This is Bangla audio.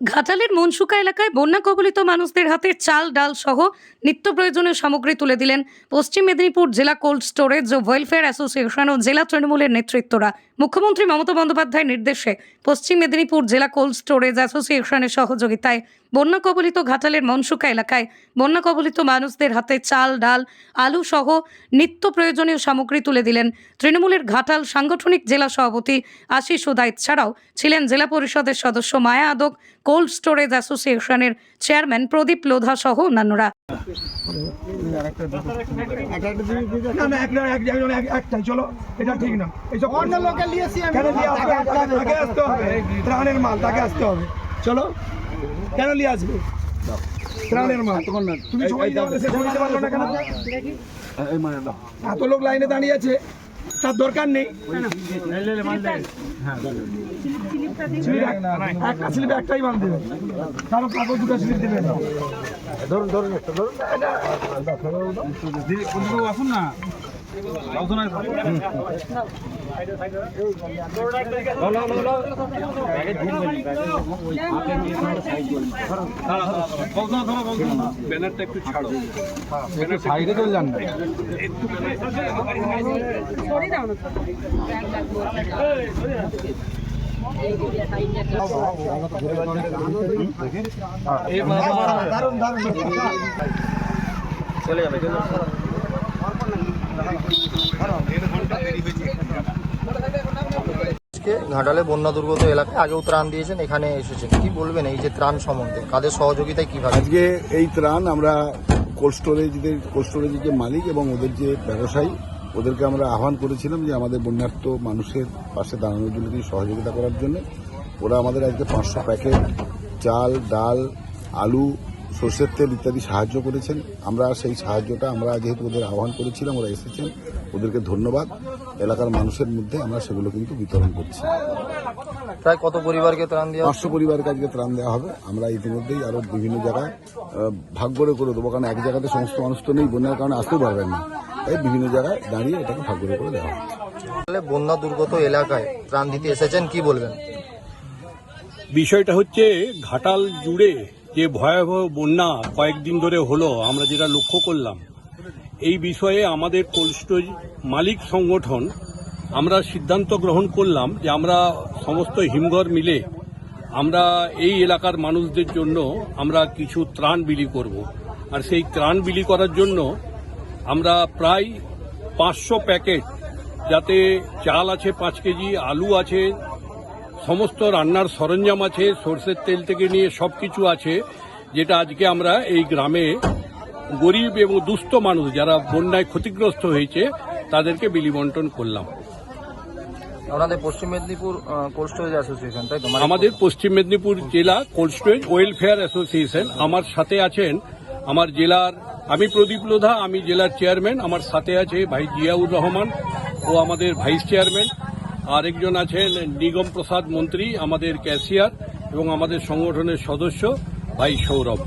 ঘাটালের মনসুকা এলাকায় বন্যা কবলিত মানুষদের হাতে চাল, ডাল সহ নিত্য প্রয়োজনীয় সামগ্রী তুলে দিলেন পশ্চিম মেদিনীপুর জেলা কোল্ড স্টোরেজ ও ওয়েলফেয়ার অ্যাসোসিয়েশন ও জেলা তৃণমূলের নেতৃত্বরা। মুখ্যমন্ত্রী মমতা বন্দ্যোপাধ্যায়ের নির্দেশে পশ্চিম মেদিনীপুর জেলা কোল্ড স্টোরেজ অ্যাসোসিয়েশনের সহযোগিতায় বন্যা কবলিত ঘাটালের মনসুকা এলাকায় বন্যা কবলিত মানুষদের হাতে চাল, ডাল, আলু সহ নিত্য প্রয়োজনীয় সামগ্রী তুলে দিলেন তৃণমূলের ঘাটাল সাংগঠনিক জেলা সভাপতি আশিস উদাইত ছাড়াও ছিলেন জেলা পরিষদের সদস্য মায়া আদক, কোল্ড স্টোরেজ অ্যাসোসিয়েশনের চেয়ারম্যান প্রদীপ লোধা সহ অন্যান্যরা। ত্রাণের মাল তাকে আসতে হবে। চলো। কেন নিয়ে আসবে? ত্রাণের তুমি দিতে পারলে না কেন? এত লোক লাইনে দাঁড়িয়ে আছে তার দরকার নেই। একটা স্লিপ একটাই মাল দেবে। কারও কাগজ দুটো স্লিপ দেবে না। আসুন না। ব্যানারটা একটু ছাড়ো সাইডে চলে যান আজকে ঘাটালে বন্যা দুর্গত এলাকায় আগেও ত্রাণ দিয়েছেন, এখানে এসেছেন। কি বলবেন এই যে ত্রাণ সম্বন্ধে? কাদের সহযোগিতায় কীভাবে? আজকে এই ত্রাণ আমরা কোল্ড স্টোরেজদের কোল্ড স্টোরেজের যে মালিক এবং ওদের যে ব্যবসায়ী, ওদেরকে আমরা আহ্বান করেছিলাম যে আমাদের বন্যার্থ মানুষের পাশে দাঁড়ানোর জন্য কিছু সহযোগিতা করার জন্য। ওরা আমাদের আজকে পাঁচশো প্যাকেট চাল, ডাল, আলু সর্ষের তেল ইত্যাদি সাহায্য করেছেন। আমরা সেই সাহায্যটা আমরা যেহেতু ওদের আহ্বান করেছিলাম ওরা এসেছেন ওদেরকে ধন্যবাদ। এলাকার মানুষের মধ্যে আমরা সেগুলো কিন্তু বিতরণ করছি। প্রায় কত পরিবারকে ত্রাণ দেওয়া পাঁচশো পরিবারকে আজকে ত্রাণ দেওয়া হবে। আমরা ইতিমধ্যেই আরও বিভিন্ন জায়গায় ভাগ করে করে দেবো কারণ এক জায়গাতে সমস্ত মানুষ তো নেই বন্যার কারণে আসতেও পারবেন না। তাই বিভিন্ন জায়গায় দাঁড়িয়ে এটাকে ভাগ করে করে দেওয়া হবে। বন্যা দুর্গত এলাকায় ত্রাণ দিতে এসেছেন কি বলবেন? বিষয়টা হচ্ছে ঘাটাল জুড়ে যে ভয়াবহ বন্যা কয়েকদিন ধরে হলো, আমরা যেটা লক্ষ্য করলাম, এই বিষয়ে আমাদের কোল্ড স্টোরেজ মালিক সংগঠন, আমরা সিদ্ধান্ত গ্রহণ করলাম যে আমরা সমস্ত হিমঘর মিলে আমরা এই এলাকার মানুষদের জন্য আমরা কিছু ত্রাণ বিলি করব। আর সেই ত্রাণ বিলি করার জন্য আমরা প্রায় পাঁচশো প্যাকেট, যাতে চাল আছে পাঁচ কেজি, আলু আছে সমস্ত রান্নার সরঞ্জাম আছে সর্ষের তেল থেকে নিয়ে সব কিছু আছে যেটা আজকে আমরা এই গ্রামে গরিব এবং দুস্থ মানুষ যারা বন্যায় ক্ষতিগ্রস্ত হয়েছে তাদেরকে বিলি বন্টন করলাম। আপনাদের পশ্চিম মেদিনীপুর কোল্ড স্টোরেজ অ্যাসোসিয়েশন তাই মানে আমাদের পশ্চিম মেদিনীপুর জেলা কোল্ড স্টোরেজ ওয়েলফেয়ার অ্যাসোসিয়েশন আমার সাথে আছেন আমার জেলার আমি প্রদীপ লোধা আমি জেলার চেয়ারম্যান আমার সাথে আছে ভাই জিয়াউর রহমান ও আমাদের ভাইস চেয়ারম্যান আরেকজন আছেন নিগম প্রসাদ মন্ত্রী আমাদের ক্যাশিয়ার এবং আমাদের সংগঠনের সদস্য ভাই সৌরভ।